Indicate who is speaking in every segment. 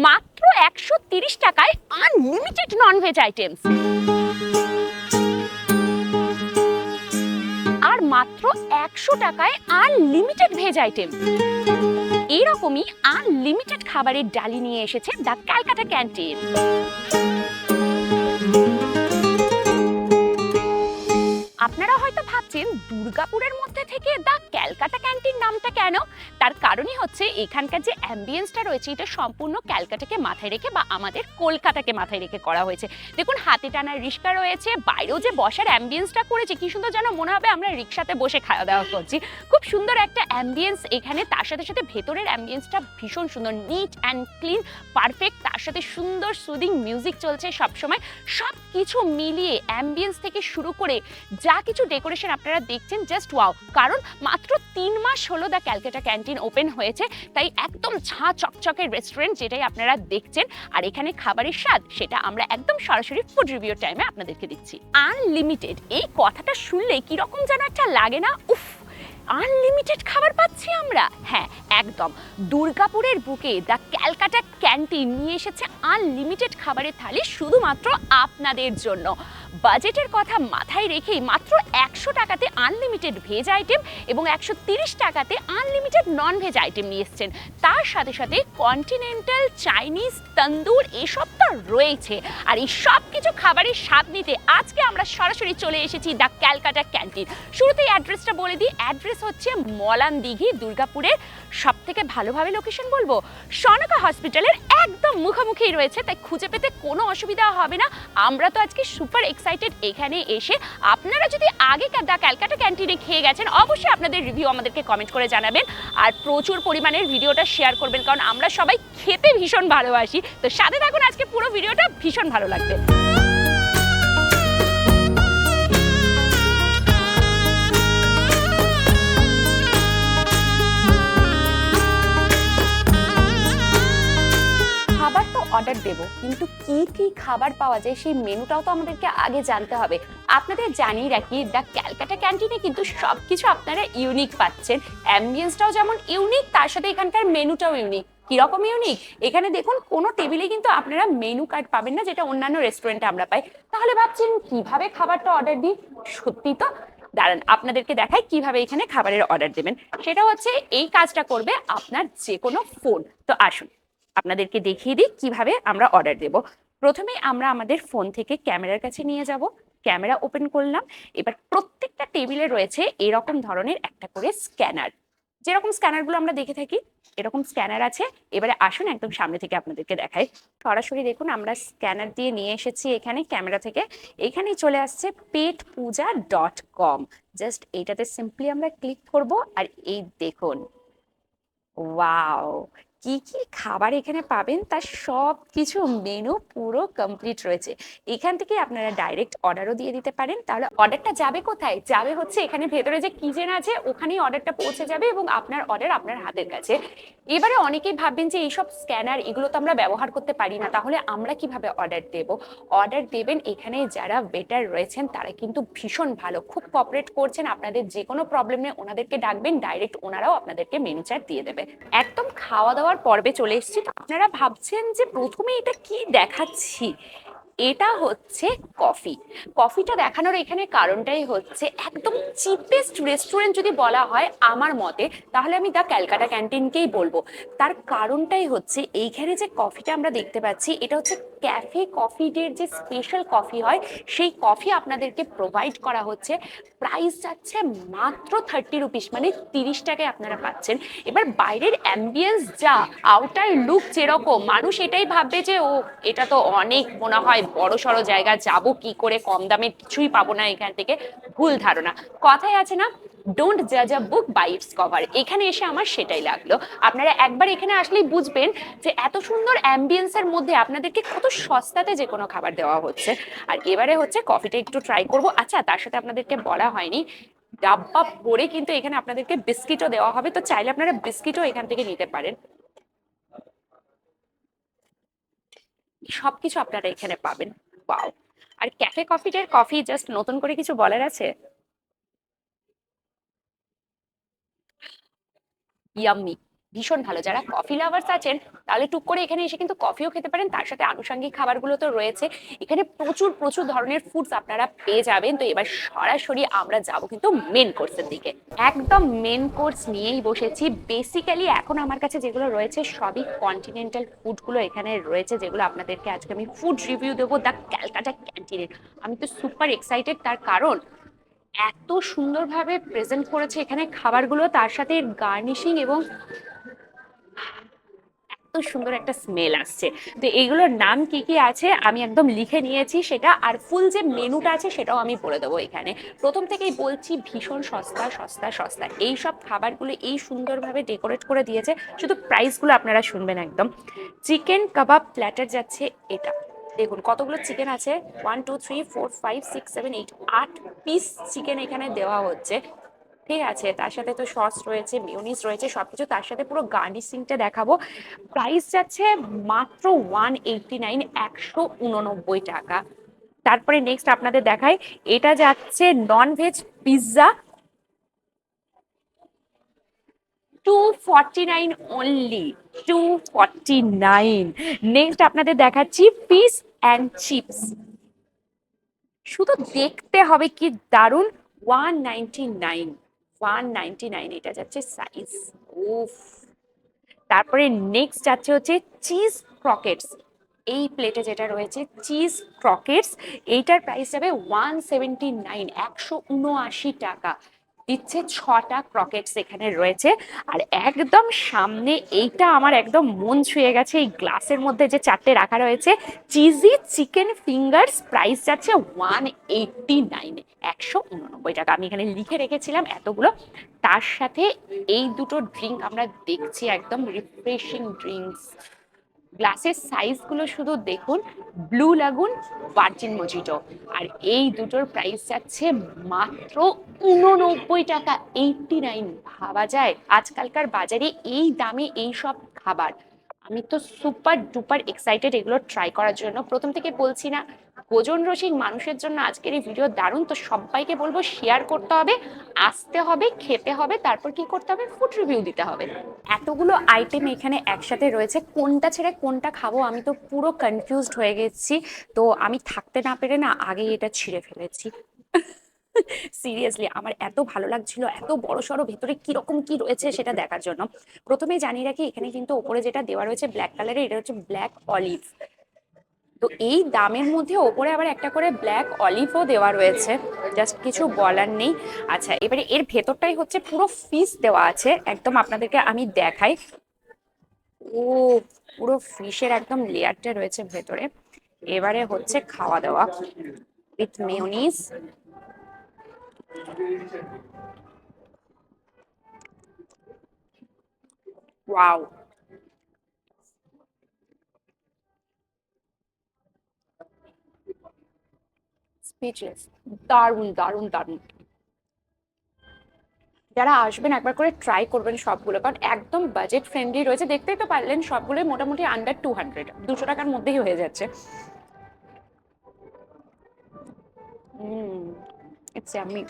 Speaker 1: মাত্র একশো তিরিশ টাকায় আনলিমিটেড ননভেজ আইটেমস আর মাত্র একশো টাকায় আনলিমিটেড ভেজ আইটেম এইরকমই আনলিমিটেড খাবারের ডালি নিয়ে এসেছে দ্য ক্যালকাটা ক্যান্টিন আপনারা হয়তো ভাবছেন, দুর্গাপুরের মধ্যে থেকে দ্য ক্যালকাটা ক্যান্টিন নামটা কেন? তার কারণই হচ্ছে এখানকার যে অ্যাম্বিয়েন্সটা রয়েছে, এটা সম্পূর্ণ ক্যালকাটাকে মাথায় রেখে বা আমাদের কলকাতাকে মাথায় রেখে করা হয়েছে। দেখুন, হাতে টানার রিক্সা রয়েছে, বাইরেও যে বসার অ্যাম্বিয়েন্সটা করেছে, কি সুন্দর যেন মনে হবে আমরা রিক্সাতে বসে খাওয়া দাওয়া করছি। খুব সুন্দর একটা অ্যাম্বিয়েন্স এখানে, তার সাথে সাথে ভেতরের অ্যাম্বিয়েন্সটা ভীষণ সুন্দর নিট অ্যান্ড ক্লিন পারফেক্ট তার সাথে সুন্দর সুদিং মিউজিক চলছে সবসময়। সব কিছু মিলিয়ে অ্যাম্বিয়েন্স থেকে শুরু করে যা কিছু ডেকোরেশন আপনারা দেখছেন জাস্ট ওয়াও কারণ মাত্র তিন মাস হলো দ্য ক্যালকাটা ক্যান্টিন ওপেন হয়েছে, তাই একদম ঝাঁ চকচকের রেস্টুরেন্ট যেটাই আপনারা দেখছেন আর এখানে খাবারের স্বাদ সেটা আমরা একদম সরাসরি ফুড রিভিউ টাইমে আপনাদেরকে দিচ্ছি। আনলিমিটেড এই কথাটা শুনলে কীরকম যেন একটা লাগে না? উফ আনলিমিটেড খাবার পাচ্ছি আমরা। হ্যাঁ একদম। দুর্গাপুরের বুকে দ্য ক্যালকাটা ক্যান্টিন নিয়ে এসেছে আনলিমিটেড খাবারের থালি শুধুমাত্র আপনাদের জন্য। বাজেটের কথা মাথায় রেখেই মাত্র একশো টাকাতে আনলিমিটেড ভেজ আইটেম এবং একশো তিরিশ টাকাতে আনলিমিটেড নন ভেজ আইটেম নিয়ে এসছেন। তার সাথে সাথে কন্টিনেন্টাল চাইনিজ তন্দুর এসব তো রয়েছে। আর এই সব কিছু খাবারের স্বাদ নিতে আজকে আমরা সরাসরি চলে এসেছি দ্য ক্যালকাটা ক্যান্টিন। শুরুতেই অ্যাড্রেসটা বলে দিই অ্যাড্রেস হচ্ছে মলান দিঘি দুর্গাপুরের সব থেকে ভালোভাবে লোকেশন বলব? সনকা হসপিটালের একদম মুখোমুখি রয়েছে, তাই খুঁজে পেতে কোনো অসুবিধা হবে না। আমরা তো আজকে সুপার এক্সাইটেড এখানে এসে আপনারা যদি আগে দ্য ক্যালকাটা ক্যান্টিনে খেয়ে গেছেন, অবশ্যই আপনাদের রিভিউ আমাদেরকে কমেন্ট করে জানাবেন। আর প্রচুর পরিমাণের ভিডিওটা শেয়ার করবেন, কারণ আমরা সবাই খেতে ভীষণ ভালোবাসি। তো সাথে থাকুন, আজকে পুরো ভিডিওটা ভীষণ ভালো লাগবে। খাবার তো অর্ডার দেব, কিন্তু কি কি খাবার পাওয়া যায় সেই মেনুটাও তো আমাদেরকে আগে জানতে হবে। আপনাদের জানিয়ে রাখি দ্য ক্যালকাটা ক্যান্টিনে কিন্তু সবকিছু আপনারা ইউনিক পাচ্ছেন। অ্যাম্বিয়েন্সটাও যেমন ইউনিক তার সাথে এখানকার মেনুটাও ইউনিক কীরকম ইউনিক এখানে দেখুন, কোনো টেবিলে কিন্তু আপনারা মেনু কার্ড পাবেন না, যেটা অন্যান্য রেস্টুরেন্টে আমরা পাই। তাহলে ভাবছেন, কীভাবে খাবারটা অর্ডার দিই? সত্যি তো? দাঁড়ান, আপনাদেরকে দেখাই কীভাবে এখানে খাবারের অর্ডার দেবেন। সেটা হচ্ছে, এই কাজটা করবে আপনার যে কোনো ফোন তো আসুন। আপনাদেরকে দেখিয়ে দিই কীভাবে আমরা অর্ডার দেব। প্রথমে আমরা আমাদের ফোন থেকে ক্যামেরার কাছে নিয়ে যাব। ক্যামেরা ওপেন করলাম। এবার প্রত্যেকটা টেবিলে রয়েছে এরকম ধরনের একটা করে স্ক্যানার যেরকম স্ক্যানারগুলো আমরা দেখে থাকি, এরকম স্ক্যানার আছে। এবারে আসুন একদম সামনে থেকে আপনাদেরকে দেখাই। সরাসরি দেখুন, আমরা স্ক্যানার দিয়ে নিয়ে এসেছি এখানে ক্যামেরা থেকে। এখানেই চলে আসছে Pet Puja dot com just এইটাতে সিম্পলি আমরা ক্লিক করব। আর এই দেখুন ওয়াও কি কি খাবার এখানে পাবেন তার সব কিছু মেনু পুরো কমপ্লিট রয়েছে। এখান থেকে আপনারা ডাইরেক্ট অর্ডারও দিয়ে দিতে পারেন। তাহলে অর্ডারটা যাবে কোথায়? যাবে হচ্ছে এখানে ভেতরে যে কিচেন আছে, ওখানেই অর্ডারটা পৌঁছে যাবে এবং আপনার অর্ডার আপনার হাতের কাছে। এবারে অনেকেই ভাববেন যে এইসব স্ক্যানার এগুলো তো আমরা ব্যবহার করতে পারি না, তাহলে আমরা কীভাবে অর্ডার দেব? অর্ডার দেবেন এখানে যারা বেটার রয়েছেন, তারা কিন্তু ভীষণ ভালো, খুব কপারেট করছেন, আপনাদের যে কোনো প্রবলেমে ওনাদেরকে ডাকবেন ডাইরেক্ট ওনারাও আপনাদেরকে মেনু চার্ট দিয়ে দেবে। একদম খাওয়া দাওয়ার পর্বে চলে এসেছি। আপনারা ভাবছেন যে প্রথমে এটা কি দেখাচ্ছি? এটা হচ্ছে কফি। কফিটা দেখানোর এখানে কারণটাই হচ্ছে একদম চিপেস্ট রেস্টুরেন্ট যদি বলা হয় আমার মতে, তাহলে আমি দ্য ক্যালকাটা ক্যান্টিনকেই বলব। তার কারণটাই হচ্ছে এইখানে যে কফিটা আমরা দেখতে পাচ্ছি, এটা হচ্ছে ক্যাফে কফি ডের যে স্পেশাল কফি হয়, সেই কফি আপনাদেরকে প্রোভাইড করা হচ্ছে। প্রাইস যাচ্ছে মাত্র থার্টি রুপিস মানে তিরিশ টাকায় আপনারা পাচ্ছেন। এবার বাইরের অ্যাম্বিয়েন্স যা আউটার লুক যেরকম, মানুষ এটাই ভাববে যে ও এটা তো অনেক, মনে হয় বড় সড়ো জায়গা যাব কি করে, কম দামে কিছুই পাবো না এখান থেকে, ভুল ধারণা। কথাই আছে না ডোন্ট জাজ a book by its cover এখানে এসে আমার সেটাই লাগল। আপনারা একবার এখানে আসলেই বুঝবেন যে এত সুন্দর অ্যাম্বিয়েন্সের মধ্যে আপনাদেরকে কত সস্তাতে যে কোনো খাবার দেওয়া হচ্ছে। আর এবারে হচ্ছে কফিটা একটু ট্রাই করব। আচ্ছা তার সাথে আপনাদেরকে বলা হয়নি। ডাব্বা ভরে কিন্তু এখানে আপনাদেরকে বিস্কিটও দেওয়া হবে। তো চাইলে আপনারা বিস্কিটও এখান থেকে নিতে পারেন। সবকিছু আপনারা এখানে পাবেন। পাও আর ক্যাফে কফিটার কফি জাস্ট নতুন করে কিছু বলার আছে? ইয়াম্মি ভীষণ ভালো। যারা কফি লাভার্স আছেন, তাহলে টুক করে এখানে এসে কিন্তু কফিও খেতে পারেন। তার সাথে আনুষঙ্গিক খাবারগুলো তো রয়েছে। এখানে প্রচুর প্রচুর ধরনের ফুডস আপনারা পেয়ে যাবেন। তো এবার সরাসরি আমরা যাব কিন্তু মেন কোর্সের দিকে। একদম মেন কোর্স নিয়েই বসেছি। বেসিক্যালি এখন আমার কাছে যেগুলো রয়েছে, সবই কন্টিনেন্টাল ফুডগুলো এখানে রয়েছে, যেগুলো আপনাদেরকে আজকে আমি ফুড রিভিউ দেবো দ্য ক্যালকাটা ক্যান্টিনের আমি তো সুপার এক্সাইটেড তার কারণ এত সুন্দরভাবে প্রেজেন্ট করেছে এখানে খাবারগুলো, তার সাথে গার্নিশিং এবং এত সুন্দর একটা স্মেল আসছে। তো এগুলোর নাম কি কি আছে? আমি একদম লিখে নিয়েছি সেটা, আর ফুল যে মেনুটা আছে সেটাও আমি বলে দেবো এখানে। প্রথম থেকেই বলছি, ভীষণ সস্তা সস্তা সস্তা। এই সব খাবারগুলো এই সুন্দরভাবে ডেকোরেট করে দিয়েছে, শুধু প্রাইসগুলো আপনারা শুনবেন একদম। চিকেন কাবাব প্ল্যাটার যাচ্ছে এটা। দেখুন, কতগুলো চিকেন আছে? One two three four five six seven eight আট পিস চিকেন এখানে দেওয়া হচ্ছে। ঠিক আছে, তার সাথে তো সস রয়েছে মিউনিস রয়েছে, সবকিছু তার সাথে পুরো গার্নিশিংটা দেখাবো। প্রাইস যাচ্ছে মাত্র ওয়ান এইটটি নাইন একশো উননব্বই টাকা। তারপরে নেক্সট আপনাদের দেখাই, এটা যাচ্ছে non veg pizza two forty nine only two forty nine next আপনাদের দেখাচ্ছি ফিস অ্যান্ড চিপস শুধু দেখতে হবে কি দারুণ one ninety nine one ninety nine এটা যাচ্ছে সাইজ উফ। তারপরে নেক্সট যাচ্ছে হচ্ছে চিজ ক্রকেটস এই প্লেটে যেটা রয়েছে চিজ ক্রকেটস এইটার প্রাইস যাবে ওয়ান সেভেন্টি নাইন একশো উনআশি টাকা। দিচ্ছে ছটা ক্রকেটস এখানে রয়েছে। আর একদম সামনে এইটা আমার একদম মন ছুঁয়ে গেছে। এই গ্লাসের মধ্যে যে চারটে রাখা রয়েছে, চিজি চিকেন ফিঙ্গার্স প্রাইস যাচ্ছে ওয়ান এইটটি নাইন একশো টাকা। আমি এখানে লিখে রেখেছিলাম এতগুলো। তার সাথে এই দুটো ড্রিঙ্ক আমরা দেখছি, একদম রিফ্রেশিং ড্রিঙ্কস গ্লাসের সাইজগুলো শুধু দেখুন ব্লু লাগুন ভার্জিন মজিটো আর এই দুটোর প্রাইস যাচ্ছে মাত্র উননব্বই টাকা। এইটটি নাইন ভাবা যায়। আজকালকার বাজারে এই দামে এই সব খাবার। আমি তো সুপার ডুপার এক্সাইটেড এগুলো ট্রাই করার জন্য। প্রথম থেকে বলছি না, ভোজন রসিক মানুষের জন্য আজকের এই ভিডিও দারুণ। তো সবাইকে বলব শেয়ার করতে হবে, আসতে হবে, খেতে হবে, তারপর কি করতে হবে? ফুড রিভিউ দিতে হবে। এতগুলো আইটেম এখানে একসাথে রয়েছে, কোনটা ছেড়ে কোনটা খাব আমি তো পুরো কনফিউজড হয়ে গেছি। তো আমি থাকতে না পেরে না আগেই এটা ছিঁড়ে ফেলেছি। সিরিয়াসলি আমার এত ভালো লাগছিল, এত বড় সড়ো ভেতরে কীরকম কি রয়েছে সেটা দেখার জন্য। প্রথমে জানিয়ে রাখি, এখানে কিন্তু ওপরে যেটা দেওয়া রয়েছে ব্ল্যাক কালারের এটা হচ্ছে ব্ল্যাক অলিভ তো এই দামের মধ্যে ওপরে আবার একটা করে ব্ল্যাক অলিভও দেওয়া রয়েছে জাস্ট কিছু বলার নেই। আচ্ছা এবারে এর ভেতরটাই হচ্ছে পুরো ফিস দেওয়া আছে, একদম আপনাদেরকে আমি দেখাই। ও, পুরো ফিশের একদম লেয়ারটা রয়েছে ভেতরে। এবারে হচ্ছে খাওয়া দাওয়া উইথ মেয়নিজ ওয়াও স্পিচলেস দারুণ দারুণ দারুণ। যারা আসবেন, একবার করে ট্রাই করবেন সবগুলো, কারণ একদম বাজেট ফ্রেন্ডলি রয়েছে। দেখতেই তো পারলেন, সবগুলোই মোটামুটি আন্ডার টু হান্ড্রেড দুশো টাকার মধ্যেই হয়ে যাচ্ছে। ইটস আমি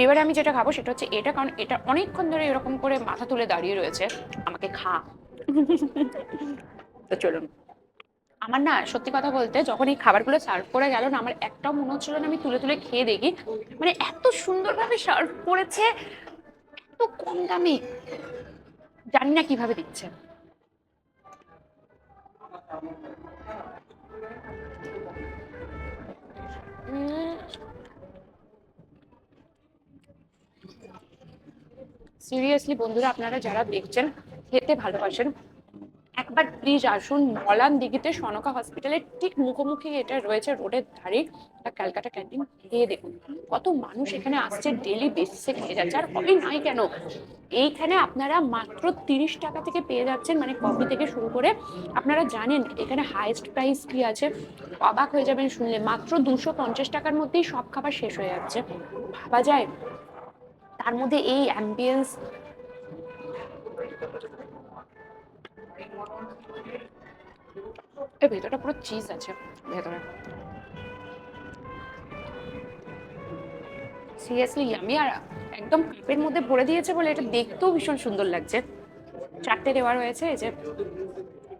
Speaker 1: এবারে আমি যেটা খাব সেটা হচ্ছে এটা, কারণ এটা অনেকক্ষণ ধরে এরকম করে মাথা তুলে দাঁড়িয়ে রয়েছে। আমাকে খা। তো চলুন। আমার না সত্যি কথা বলতে, যখন এই খাবারগুলো সার্ভ করে গেল না, আমার একটাও মনে হচ্ছিল না আমি তুলে তুলে খেয়ে দেখি। মানে এত সুন্দরভাবে সার্ভ করেছে, এত কম দামে। জানি না কীভাবে দিচ্ছে। সিরিয়াসলি বন্ধুরা, আপনারা যারা দেখছেন, খেতে ভালোবাসেন, একবার প্লিজ আসুন মলান দিঘিতে সনকা হসপিটালের ঠিক মুখোমুখি এটা রয়েছে রোডের ধারে, একটা ক্যালকাটা ক্যান্টিন খেয়ে দেখুন, কত মানুষ এখানে আসছে ডেলি বেসিসে খেয়ে যাচ্ছে। আর কবে নাই কেন? এইখানে আপনারা মাত্র তিরিশ টাকা থেকে পেয়ে যাচ্ছেন মানে কফি থেকে শুরু করে, আপনারা জানেন, এখানে হাইয়েস্ট প্রাইস কি আছে? অবাক হয়ে যাবেন শুনলে। মাত্র দুশো পঞ্চাশ টাকার মধ্যেই সব খাবার শেষ হয়ে যাচ্ছে। ভাবা যায় তার মধ্যে এই অ্যাম্বিয়েন্স এই ভেতরটা পুরো চিজ আছে, ভেতরে। সিরিয়াসলি আমি আর একদম কাপের মধ্যে ভরে দিয়েছে বলে এটা দেখতেও ভীষণ সুন্দর লাগছে। কৌটোতে দেওয়া রয়েছে যে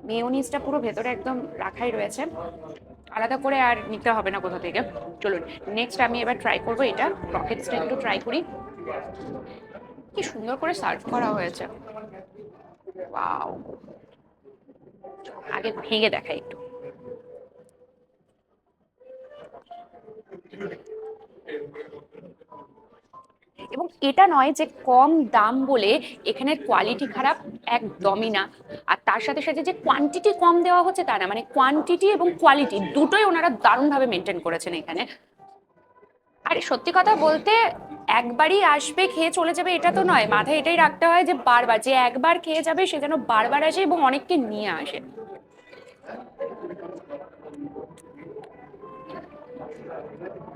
Speaker 1: মেয়োনিজটা পুরো ভেতরে একদম রাখাই রয়েছে। আলাদা করে আর নিতে হবে না কোথা থেকে। চলুন নেক্সট আমি এবার ট্রাই করব এটা। রকেটসটা একটু ট্রাই করি। কি সুন্দর করে সার্ভ করা হয়েছে। ওয়াও আগে ভেঙে দেখাই একটু। এবং এটা নয় যে কম দাম বলে এখানের কোয়ালিটি খারাপ একদমই না। আর তার সাথে সাথে যে কোয়ান্টিটি কম দেওয়া হচ্ছে তা না মানে কোয়ান্টিটি এবং কোয়ালিটি দুটোই ওনারা দারুণভাবে মেনটেন করেছেন এখানে। আর সত্যি কথা বলতে একবারই আসবে, খেয়ে চলে যাবে এটা তো নয়। মাথায় এটাই রাখতে হয় যে বারবার, যে একবার খেয়ে যাবে সে যেন বারবার আসে এবং অনেককে নিয়ে আসে।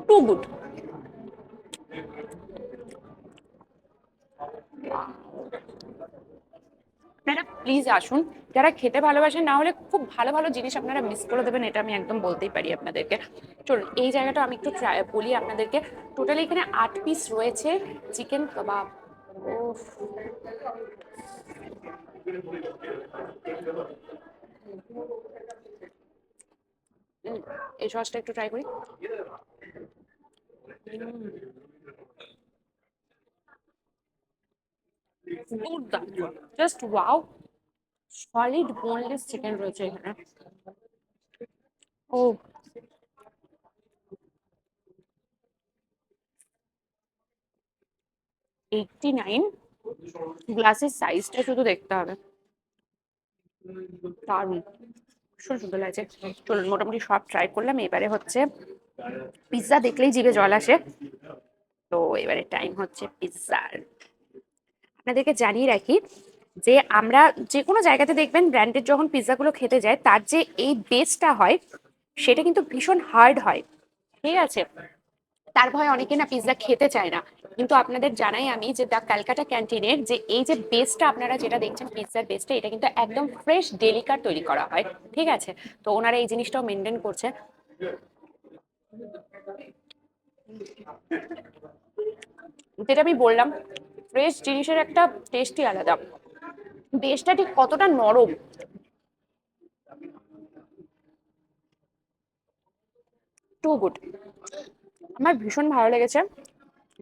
Speaker 1: টু গুড আপনারা প্লিজ আসুন। যারা খেতে ভালোবাসেন, না হলে খুব ভালো ভালো জিনিস আপনারা মিস করে দেবেন, এটা আমি একদম বলতেই পারি আপনাদেরকে। চলুন, এই জায়গাটা আমি একটু বলি আপনাদেরকে। টোটালি এখানে আট পিস রয়েছে চিকেন কাবাব। এই সসটা একটু ট্রাই করি। দুর্দান্ত just wow solid boneless chicken রয়েছে এখানে। ও। এইটটি নাইন গ্লাসের সাইজটা শুধু দেখতে হবে। দারুণ। ভীষণ সুন্দর লাগছে। চলুন, মোটামুটি সব ট্রাই করলাম। এবারে হচ্ছে পিৎজা দেখলেই জিভে জল আসে। তো এবারে টাইম হচ্ছে পিৎজার আপনাদেরকে জানিয়ে রাখি যে আমরা যে কোনো জায়গাতে দেখবেন ব্র্যান্ডেড যখন পিৎজাগুলো খেতে যায়, তার যে এই বেসটা হয়, সেটা কিন্তু ভীষণ হার্ড হয়। ঠিক আছে? তার ভয়ে অনেকে না পিৎজা খেতে চায় না। কিন্তু আপনাদের জানাই আমি যে দ্য ক্যালকাটা ক্যান্টিনের যে এই যে বেসটা আপনারা যেটা দেখছেন পিৎজার বেসটা এটা কিন্তু একদম ফ্রেশ ডেলিকার তৈরি করা হয়। ঠিক আছে? তো ওনারা এই জিনিসটাও মেনটেন করছে। যেটা আমি বললাম ফ্রেশ জিনিসের একটা টেস্টই আলাদা। বেসটা ঠিক কতটা নরম? টু গুড আমার ভীষণ ভালো লেগেছে।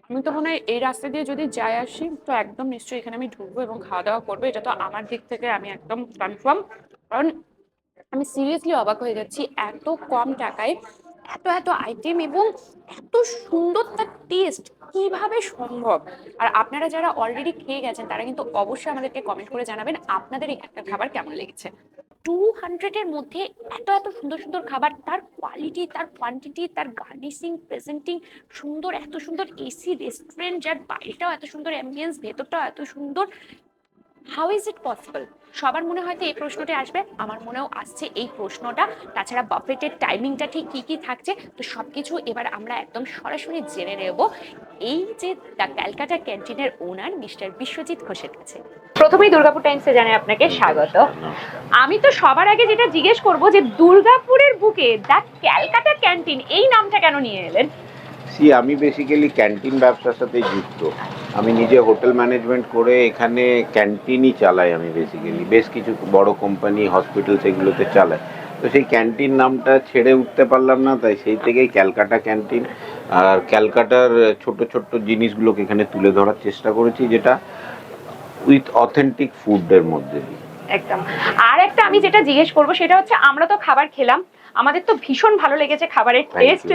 Speaker 1: আমি তো মনে হয় এই রাস্তা দিয়ে যদি যাই আসি, তো একদম নিশ্চয়ই এখানে আমি ঢুকবো এবং খাওয়া দাওয়া করব। এটা তো আমার দিক থেকে আমি একদম কনফার্ম কারণ আমি সিরিয়াসলি অবাক হয়ে যাচ্ছি এত কম টাকায় এত এত আইটেম এবং এত সুন্দর তার টেস্ট কীভাবে সম্ভব? আর আপনারা যারা অলরেডি খেয়ে গেছেন, তারা কিন্তু অবশ্যই আমাদেরকে কমেন্ট করে জানাবেন আপনাদের এখানকার খাবার কেমন লেগেছে। টু হান্ড্রেডের মধ্যে এত এত সুন্দর সুন্দর খাবার, তার কোয়ালিটি তার কোয়ান্টিটি তার গার্নিশিং প্রেজেন্টিং সুন্দর, এত সুন্দর এসি রেস্টুরেন্ট যার বাইরেটাও এত সুন্দর অ্যাম্বিয়েন্স ভেতরটাও এত সুন্দর হাউ ইজ ইট পসিবল সবার মনে হয়তো এই প্রশ্নটা আসবে, আমার মনেও আসছে এই প্রশ্নটা। তাছাড়া বাফেটের টাইমিংটা ঠিক কি কি থাকছে, তো সবকিছু এবার আমরা একদম সরাসরি জেনে নেব। এই যে দ্য ক্যালকাটা ক্যান্টিনের ওনার, মিস্টার বিশ্বজিৎ ঘোষের কাছে। প্রথমেই দুর্গাপুর টাইমসে জানাই আপনাকে স্বাগত। আমি তো সবার আগে যেটা জিজ্ঞেস করব যে, দুর্গাপুরের বুকে দ্য ক্যালকাটা ক্যান্টিন এই নামটা কেন নিয়ে এলেন?
Speaker 2: সি আমি বেসিক্যালি ক্যান্টিন ব্যবসার সাথে যুক্ত। আমি নিজে হোটেল ম্যানেজমেন্ট করে এখানে ক্যান্টিনই চালাই আমি বেসিক্যালি বেশ কিছু বড় কোম্পানি হসপিটাল সেগুলোতে চালাই। তো সেই ক্যান্টিন নামটা ছেড়ে উঠতে পারলাম না, তাই সেই থেকেই ক্যালকাটা ক্যান্টিন আর ক্যালকাটার ছোট ছোট্ট জিনিসগুলোকে এখানে তুলে ধরার চেষ্টা করেছি, যেটা উইথ অথেন্টিক ফুডের মধ্যে।
Speaker 1: একদম। আর একটা আমি যেটা জিজ্ঞেস করব, সেটা হচ্ছে আমরা তো খাবার খেলাম আমাদের তো ভীষণ ভালো লেগেছে খাবারের টেস্ট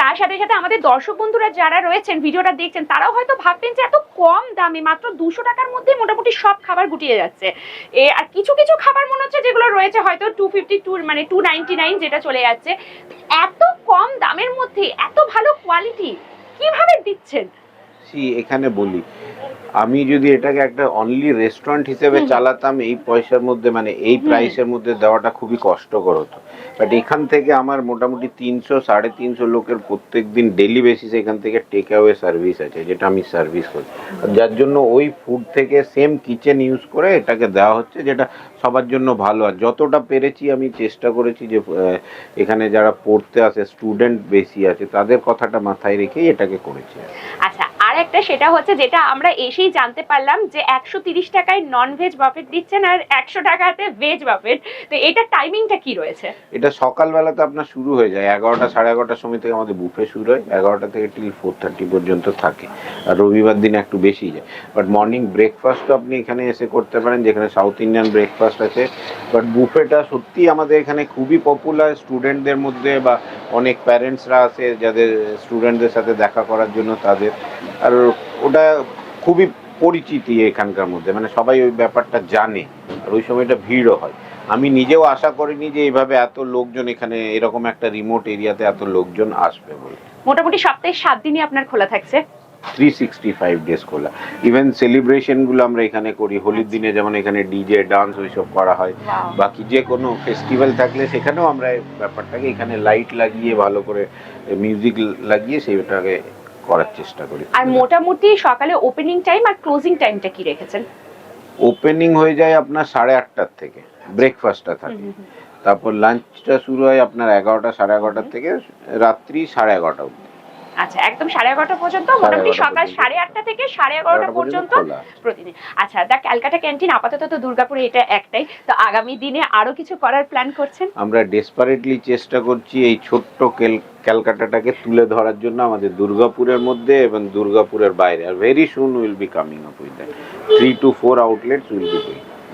Speaker 1: তার সাথে সাথে আমাদের দর্শক বন্ধুরা যারা রয়েছেন ভিডিওটা দেখছেন তারাও হয়তো ভাবতেন যে এত কম দামে মাত্র দুশো টাকার মধ্যে মোটামুটি সব খাবার গুটিয়ে যাচ্ছে। এ আর কিছু কিছু খাবার মনে হচ্ছে যেগুলো রয়েছে হয়তো টু ফিফটি টু মানে টু নাইনটি নাইন যেটা চলে যাচ্ছে। এত কম দামের মধ্যে এত ভালো কোয়ালিটি কীভাবে দিচ্ছেন?
Speaker 2: সি এখানে বলি আমি যদি এটাকে একটা অনলি রেস্টুরেন্ট হিসেবে চালাতাম এই পয়সার মধ্যে মানে এই প্রাইসের মধ্যে দেওয়াটা খুবই কষ্টকর হতো। বাট এখান থেকে আমার মোটামুটি তিনশো সাড়ে তিনশো লোকের প্রত্যেক দিন ডেলি বেসিস এখান থেকে টেক অ্যাওয়ে সার্ভিস আছে যেটা আমি সার্ভিস করি। যার জন্য ওই ফুড থেকে সেম কিচেন ইউজ করে এটাকে দেওয়া হচ্ছে যেটা সবার জন্য ভালো। আর যতটা পেরেছি আমি চেষ্টা করেছি যে এখানে যারা পড়তে আসে স্টুডেন্ট বেশি আছে তাদের কথাটা মাথায় রেখেই এটাকে করেছি।
Speaker 1: আচ্ছা একটা সেটা হচ্ছে যেটা আমরা এসেই জানতে পারলাম যে একশো তিরিশ টাকায় নন ভেজ বাফেট দিচ্ছেন আর একশো টাকাতে ভেজ বাফেট তো এটা টাইমিংটা কি রয়েছে?
Speaker 2: এটা সকালবেলাতে আপনার শুরু হয়ে যায়। এগারোটা, সাড়ে এগারোটার সময় থেকে আমাদের বুফে শুরু হয়। এগারোটা থেকে টিল ফোর থার্টি পর্যন্ত থাকে। আর রবিবার দিন একটু বেশি যায়। বাট মর্নিং ব্রেকফাস্টও আপনি এখানে এসে করতে পারেন, যেখানে সাউথ ইন্ডিয়ান ব্রেকফাস্ট আছে। বাট বুফেটা সত্যি আমাদের এখানে খুবই পপুলার স্টুডেন্টদের মধ্যে বা অনেক প্যারেন্টসরা আছে যাদের স্টুডেন্টদের সাথে দেখা করার জন্য তাদের। আর ওটা খুবই পরিচিতি এখানকার মধ্যে মানে সবাই ওই ব্যাপারটা জানে আর ওই সময়টা ভিড়ও হয়। আমি নিজেও আশা করিনি যে এইভাবে এত লোকজন এখানে এরকম একটা রিমোট এরিয়াতে এত লোকজন আসবে বলে।
Speaker 1: মোটামুটি সপ্তাহে সাত দিনই আপনার খোলা থাকছে?
Speaker 2: থ্রি সিক্সটি ফাইভ ডেজ খোলা ইভেন সেলিব্রেশনগুলো আমরা এখানে করি হোলির দিনে যেমন এখানে ডিজে ডান্স ওইসব করা হয়। বাকি যে কোনো ফেস্টিভ্যাল থাকলে সেখানেও আমরা ব্যাপারটাকে এখানে লাইট লাগিয়ে ভালো করে মিউজিক লাগিয়ে সেইটাকে করার চেষ্টা করি।
Speaker 1: আর মোটামুটি সকালে ওপেনিং টাইম আর ক্লোজিং টাইমটা কি রেখেছেন?
Speaker 2: ওপেনিং হয়ে যায় আপনার সাড়ে আটটার থেকে ব্রেকফাস্টটা থাকে। তারপর লাঞ্চটা শুরু হয় আপনার এগারোটা সাড়ে এগারোটার থেকে রাত্রি সাড়ে এগারোটা অবধি।
Speaker 1: আচ্ছা একদম সাড়ে এগারোটা পর্যন্ত মোটামুটি সকাল সাড়ে আটটা থেকে সাড়ে এগারোটা পর্যন্ত প্রতিদিন। আচ্ছা দা ক্যালকাটা ক্যান্টিন আপাতত তো দুর্গাপুরে এটা একটাই। তো আগামী দিনে আরও কিছু করার প্ল্যান করছেন?
Speaker 2: আমরা ডেসপারেটলি চেষ্টা করছি এই ছোট্ট ক্যালকাটাটাকে তুলে ধরার জন্য আমাদের দুর্গাপুরের মধ্যে এবং দুর্গাপুরের বাইরে। আর very soon will be coming up with that three two four outlets will be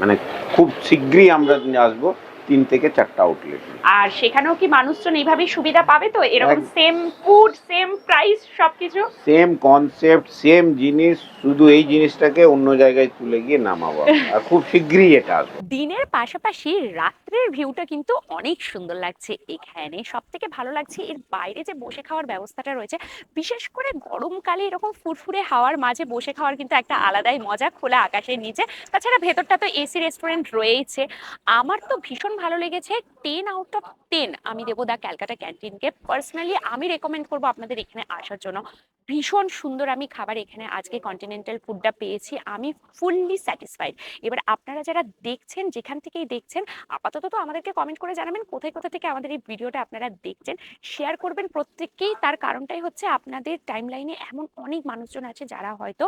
Speaker 2: মানে খুব শীঘ্রই আমরা আসব। তিন থেকে চারটা আউটলেট
Speaker 1: আর সেখানেও কি মানুষজন এইভাবেই সুবিধা পাবে তো? এরকম সেম ফুড সেম প্রাইস সবকিছু?
Speaker 2: সেম কনসেপ্ট সেম জিনিস শুধু এই জিনিসটাকে অন্য জায়গায় তুলে গিয়ে নামাবো আর খুব শীঘ্রই এটা আসবে।
Speaker 1: দিনের পাশাপাশি রাত্রের ভিউটা কিন্তু অনেক সুন্দর লাগছে। এখানে সব থেকে ভালো লাগছে এর বাইরে যে বসে খাওয়ার ব্যবস্থাটা রয়েছে বিশেষ করে গরমকালে এরকম ফুরফুরে হাওয়ার মাঝে বসে খাওয়ার কিন্তু একটা আলাদাই মজা খোলা আকাশের নিচে। তাছাড়া ভেতরটা তো এসি রেস্টুরেন্ট রয়েছে আমার তো ভীষণ ভালো লেগেছে। টেন আউট অফ টেন আমি দেবো দা ক্যালকাটা ক্যান্টিনকে পার্সোনালি আমি রেকমেন্ড করব আপনাদের এখানে আসার জন্য। ভীষণ সুন্দর আমি খাবার এখানে আজকে কন্টিনেন্টাল ফুডটা পেয়েছি। আমি ফুললি স্যাটিসফাইড এবার আপনারা যারা দেখছেন, যেখান থেকেই দেখছেন, আপাতত তো আমাদেরকে কমেন্ট করে জানাবেন, কোথায় কোথা থেকে আমাদের এই ভিডিওটা আপনারা দেখছেন। শেয়ার করবেন প্রত্যেককেই। তার কারণটাই হচ্ছে আপনাদের টাইমলাইনে এমন অনেক মানুষজন আছে যারা হয়তো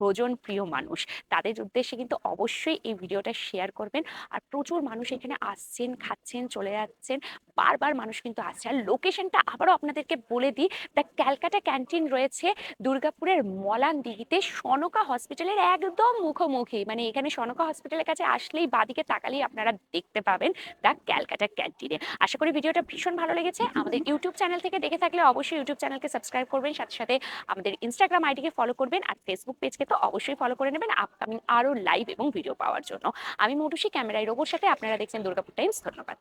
Speaker 1: ভোজন প্রিয় মানুষ। তাদের উদ্দেশ্যে কিন্তু অবশ্যই এই ভিডিওটা শেয়ার করবেন। আর প্রচুর মানুষ এখানে আসছেন, খাচ্ছেন, চলে যাচ্ছেন। বারবার মানুষ কিন্তু আসছে। আর লোকেশনটা আবারও আপনাদেরকে বলে দিই দ্য ক্যালকাটা ক্যান্টিন রয়েছে দুর্গাপুরের মলান দিঘিতে সনকা হসপিটালের একদম মুখোমুখি। মানে এখানে সনকা হসপিটালের কাছে আসলেই বাদিকে তাকালেই আপনারা দেখতে পাবেন দ্য ক্যালকাটা ক্যান্টিনে আশা করি ভিডিওটা ভীষণ ভালো লেগেছে। আমাদের ইউটিউব চ্যানেল থেকে দেখে থাকলে অবশ্যই ইউটিউব চ্যানেলকে সাবস্ক্রাইব করবেন। সাথে সাথে আমাদের ইনস্টাগ্রাম আইডিকে ফলো করবেন। আর ফেসবুক পেজকে তো অবশ্যই ফলো করে নেবেন আপকামিং আরও লাইভ এবং ভিডিও পাওয়ার জন্য। আমি মৌটুসি, ক্যামেরায় রোবোর সাথে আপনারা দেখছেন দুর্গাপুর টাইমস ধন্যবাদ।